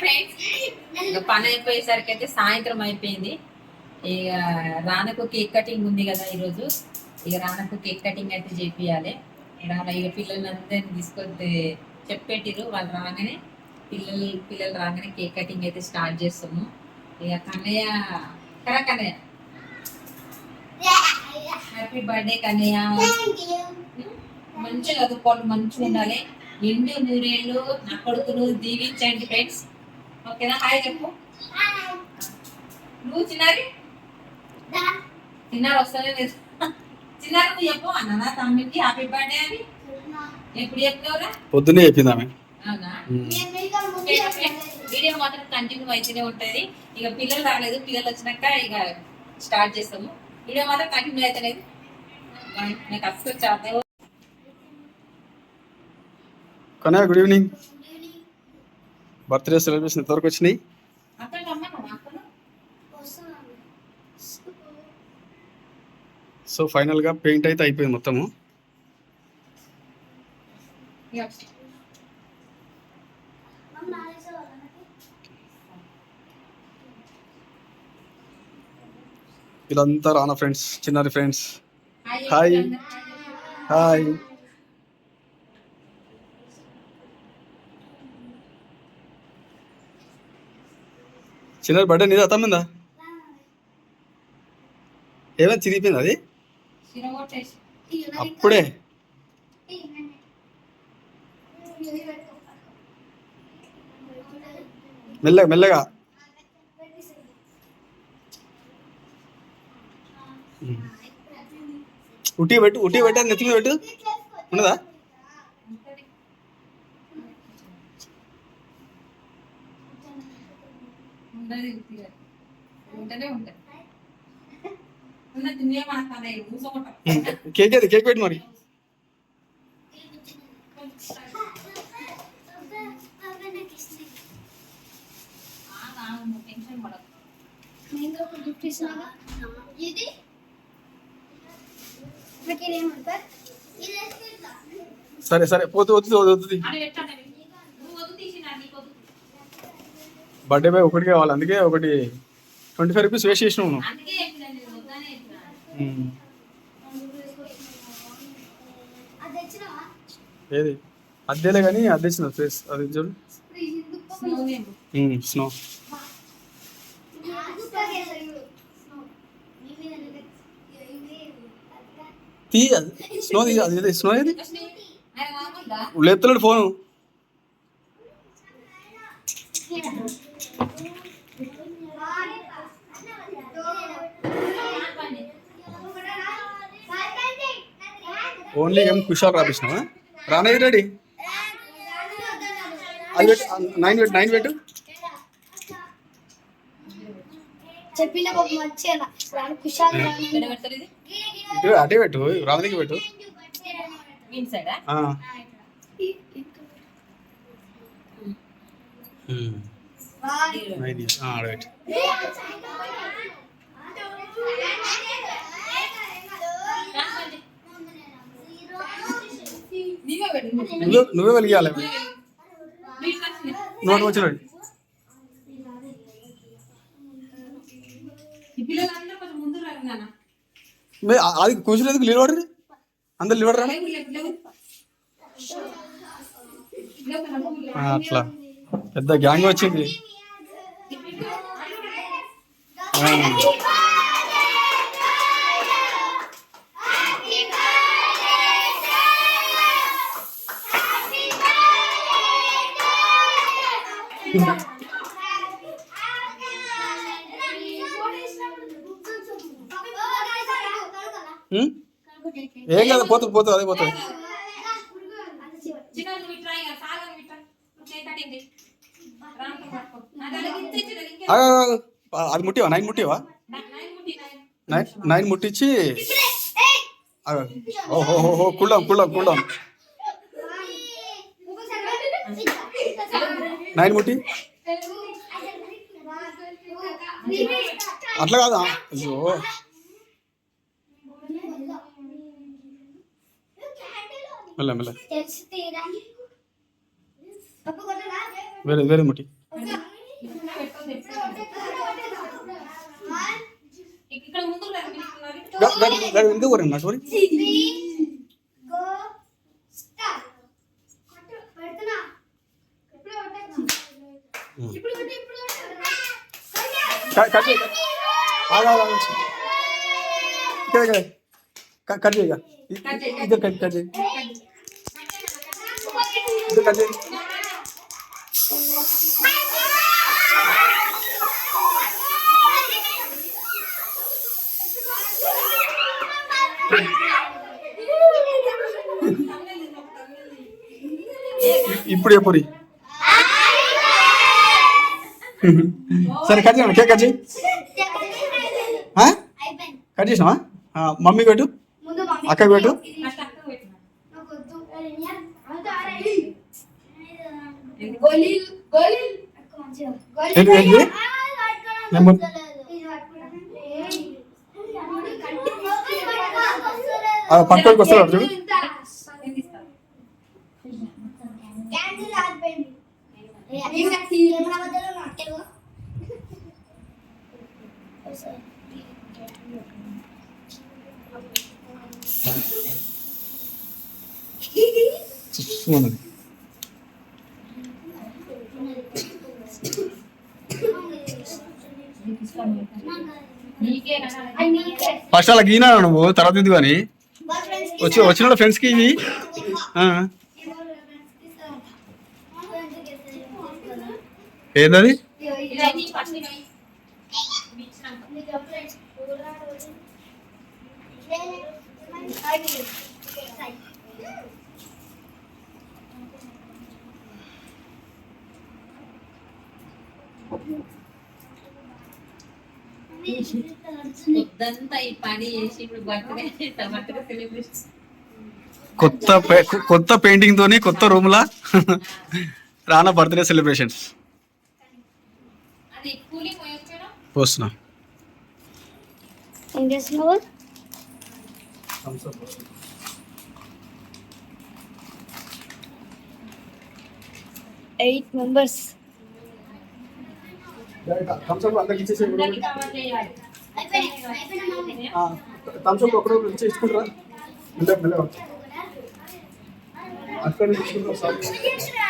Friends ఇక పని అయిపోయేసరికి అయితే సాయంత్రం అయిపోయింది. ఇక రానకు కేక్ కటింగ్ ఉంది కదా ఈరోజు. ఇక రానకు కేక్ కటింగ్ అయితే చేపియాలి రాన ఇక పిల్లలందరినీ తీసుకొస్తే చెప్పేటిరు. వాళ్ళు రాగానే పిల్లలు పిల్లలు రాగానే కేక్ కటింగ్ అయితే స్టార్ట్ చేస్తాము. ఇక కన్నయ్య కరా కన్నయ్య. Happy birthday Kannayya. మంచిగా చదువుకోండి మంచిగా ఉండాలి. నిండు నూరేళ్ళు నా కొడుకును దీవించండి ఫ్రెండ్స్ ఓకేనా? హాయ్ చెప్పు. నువ్వు చిన్నారి? చిన్నారి వస్తలే లేదు. చిన్నారి నువ్వు చెప్పు అన్న తమ్మికి హ్యాపీ బర్త్డే అని? ఎప్పుడు చెప్తావురా పొద్దునే చెప్పింది ఆమె. అవునా? వీడియో మాత్రం కంటిన్యూ అయితేనే ఉంటది. ఇక పిల్లలు రాలేదు. పిల్లలు వచ్చినాక ఇక స్టార్ట్ చేస్తాము. వీడియో మాత్రం కంటిన్యూ అయితేనేది నాకు అస్సలు చాలా గుడ్ ఈవినింగ్ బర్త్డే సెలబ్రేషన్ ఎంతవరకు వచ్చినాయి? సో ఫైనల్గా పెయింట్ అయితే అయిపోయింది మొత్తము. వీళ్ళంతా రానా ఫ్రెండ్స్ చిన్నారి ఫ్రెండ్స్. హాయ్ హాయ్ చిన్నారి బర్త్డే నీదా తమ్మిందా? ఏమైనా చిరిగిపోయింది అది? అప్పుడే. మెల్లగా మెల్లగా. ఉట్టి పెట్టు ఉట్టి పెట్టు నెత్తి మీద పెట్టు. ఉన్నదా? ఉట్టిగా. ఉంటేనే ఉంటది. ఉన్నది కేక్ అది కేక్ పెట్టు మరి. సరే సరే పోతు వద్దు వద్దు అని పెట్టండి నువ్వు వద్దు తీసిన నీకు వద్దు బర్త్డే బాయ్ ఒకటి కావాలి. అందుకే ఒకటి ట్వంటీ ఫైవ్ రూపీస్ వేస్ట్ చేసినావు నువ్వు ఏది? అద్దెలే కానీ అద్దెచ్చిన ఫేస్ అది చూడు. Snow name snow. తీ అది స్నో తీ అది ఏది? Snow లేపుతున్నాడు phone. ఓన్లీ ఏం కుషాల్ రాపిస్తున్నావా? రానయ్య రెడీ? అది పెట్టు నైన్ పెట్టు నైన్ పెట్టు. ఇటు అటే పెట్టు రామదికి పెట్టు. సైడా. Nine years. నువ్వే నువ్వే నచ్చింది నోట్ వచ్చి ఈ పిల్లలందరూ కొంచెం ముందు రండి నాన్న అది కూర్చుని ఎందుకు అందరు లేవు. లేవు, లేవు, లేవు. ఆ, అట్లా పెద్ద గ్యాంగ్ వచ్చింది? ఏం కదా పోతుంది పోతుంది అదే పోతుంది చిన్న అది ముట్టివా నైన్ ముట్టివా నై- నైన్ ముట్టి, నైన్. నైన్ నైన్ ముట్టించి ఆగు. ఓహో ఓహో కుళ్ళాం కుళ్ళాం కుళ్ళాం నైన్ ముట్టి అట్లా కాదా అయ్యో మెల్ల మెల్ల తెలిసి తీరా వేరే వేరే ముట్టి ఓకే ఇక్కడ ముందు కనిపిస్తున్నారు గా- గా- గా- ఎందుకు పోరండి నా సారీ గో స్టార్ట్ పెడుతున్నా ఇప్పుడు కొట్టేద్దాం. ఇప్పుడు కొట్టు, ఇప్పుడు కొట్టు. కట్ కట్ చేయి ఆగా ఆగా ఇక్కడ ఇక్కడ కట్ కట్ చేయి ఇక. ఇ- ఇద్దరు కట్ కట్ చేయి ఇద్దరు కట్ చేయి ఇప్పుడు ఎప్పుడు సరే కట్ చేయండి కేక్ కట్ చేయి. కట్ చేసినావా? మమ్మీ పెట్టు. ముందు అక్కకి పెట్టు. ఫస్ట్ అక్క పెట్టినా నాకు వద్దు. అంతా ఆడ. గోళీలు గోళీలు అక్క మంచిగా. ఏంటి, ఏంటి? ఆ, పట్టుకోవడం నెంబర్- వస్తలేదు. ఇది పట్టుకోవడం. ఏయ్. వస్తలేదు. ఆ, పక్కడికి వస్తాడు చూడు ఇంత. క్యాన్సిల్ ఆగిపోయింది. ఫస్ట్ అలా గీనా నువ్వు? తర్వాత ఇది కానీ వచ్చి వచ్చిన ఫ్రెండ్స్కి ఇవి ఆ, ఏందది ఇలా నీ ఫస్ట్ ఇవి. ఇవి ఇచ్చినాక. పొద్దంతా ఈ పని చేసి ఇప్పుడు బర్త్డే బర్త్డే సెలబ్రేషన్. కొత్త కొత్త పెయింటింగ్ తోని కొత్త రూమ్ లా రానా బర్త్డే సెలబ్రేషన్స్. పోస్తున్నా. ఏం చేస్తున్నావు ఎయిట్ మెంబర్స్ థమ్స్అప్ ఒకరు మెల్లగా అక్కడ తీసుకుంటారా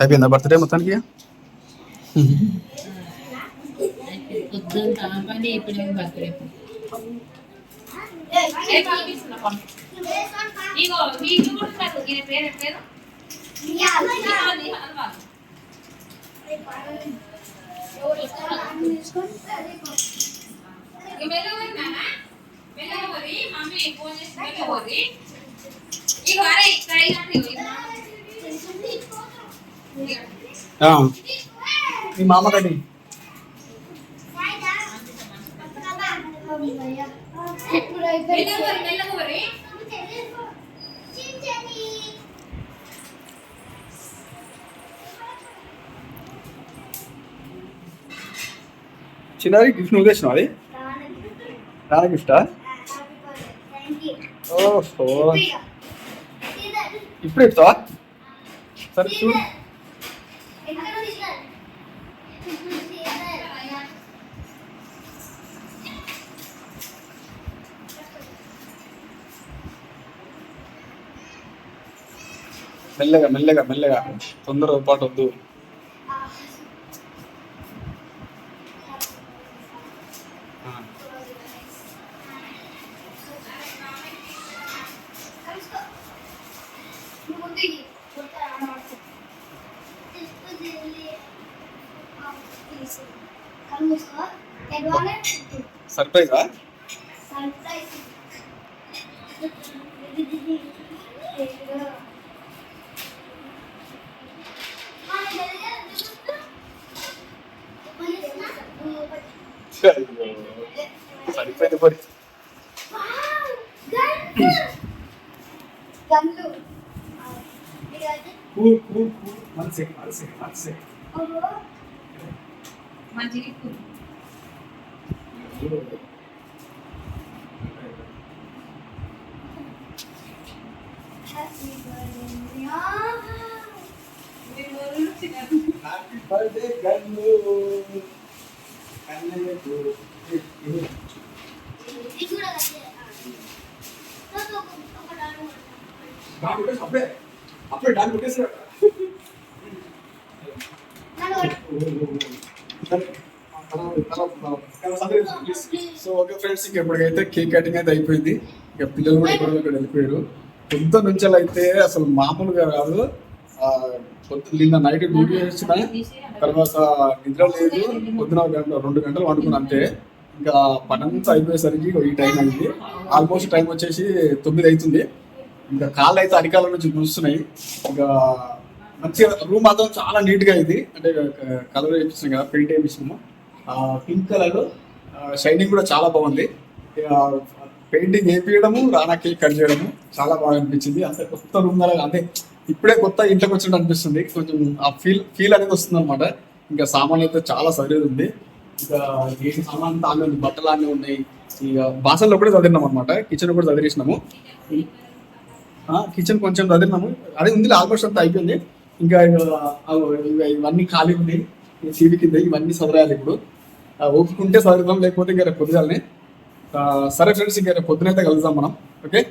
అయిపోయిందా బర్త్డే మొత్తానికి? పొద్దున్న కూడా మెల్లగోరి నాన్న మెల్లగోరి మమ్మీ ఫోన్ చేసి ట్రై కానీ ఆ. మీ మామ మెల్లగోరి చిన్నది గిఫ్ట్ నువ్వు తెచ్చినావు అది? గిఫ్టా ఓహో. ఇప్పుడు ఇస్తావా సరే చూడు. మెల్లగా మెల్లగా మెల్లగా. తొందర పాటు వద్దు ఆ. ఎడవాలే సర్ప్రైజా? సరిపోయింది మరి. గన్లు cool cool cool. One second one second one second మంచిగా ఎక్కువ. హ్యాపీ బర్త్డే గన్ను కన్నయ్యకు డాన్ కొట్టేసి అప్పుడే అప్పుడే డాన్ కొట్టేసాడు సో ఓకే ఫ్రెండ్స్ ఇంక ఇప్పటికైతే కేక్ కటింగ్ అయితే అయిపోయింది. ఇక పిల్లలు కూడా ఇక్కడ ఇక్కడ వెళ్ళిపోయారు. పొద్దు నుంచి అయితే అసలు మామూలుగా కాదు. పొద్దు నిన్న నైట్ డ్యూటీ చేసిన తర్వాత నిద్ర లేదు. పొద్దున గంట రెండు గంటలు వండుకుని అంతే. ఇంకా పని అంతా అయిపోయేసరికి ఈ టైం అయింది. ఆల్మోస్ట్ టైం వచ్చేసి తొమ్మిది అవుతుంది ఇంకా కాళ్ళు అయితే అరికాల నుంచి గురుస్తున్నాయి ఇంకా మంచిగా రూమ్ మాత్రం చాలా నీట్గా అయింది. అంటే కలర్ వేయించినాం కదా పెయింట్ వేయించినాము పింక్ కలర్ షైనింగ్ కూడా చాలా బాగుంది. పెయింటింగ్ వేపించడము రానా కేక్ కట్ చేయడము చాలా బాగా అనిపించింది. అంటే కొత్త రూమ్ లాగా అంటే ఇప్పుడే కొత్త ఇంట్లోకి వచ్చినట్టు అనిపిస్తుంది. కొంచెం ఆ ఫీల్ ఫీల్ అనేది వస్తుంది అనమాట ఇంకా సామాన్లు అయితే చాలా సరిది ఉంది. ఇంకా ఏ సామాన్ అంతా ఉంది బట్టలు అన్నీ ఉన్నాయి. ఇక బాసల్లో కూడా చదివినాం అనమాట కిచెన్ కూడా చదివేసినాము కిచెన్ కొంచెం చదివినాము. అదే ఉంది ఆల్మోస్ట్ అంతా అయిపోయింది. ఇంకా ఇవన్నీ ఖాళీ ఉన్నాయి. టీవీ కింద ఇవన్నీ చదరాలి ఇప్పుడు. ఆ, ఓపిక చదువుతాం లేకపోతే ఇంకా రేపు పొద్దుగాలనే. సరే ఫ్రెండ్స్ ఇంకా రేపు పొద్దునైతే కలుద్దాం మనం. ఓకే?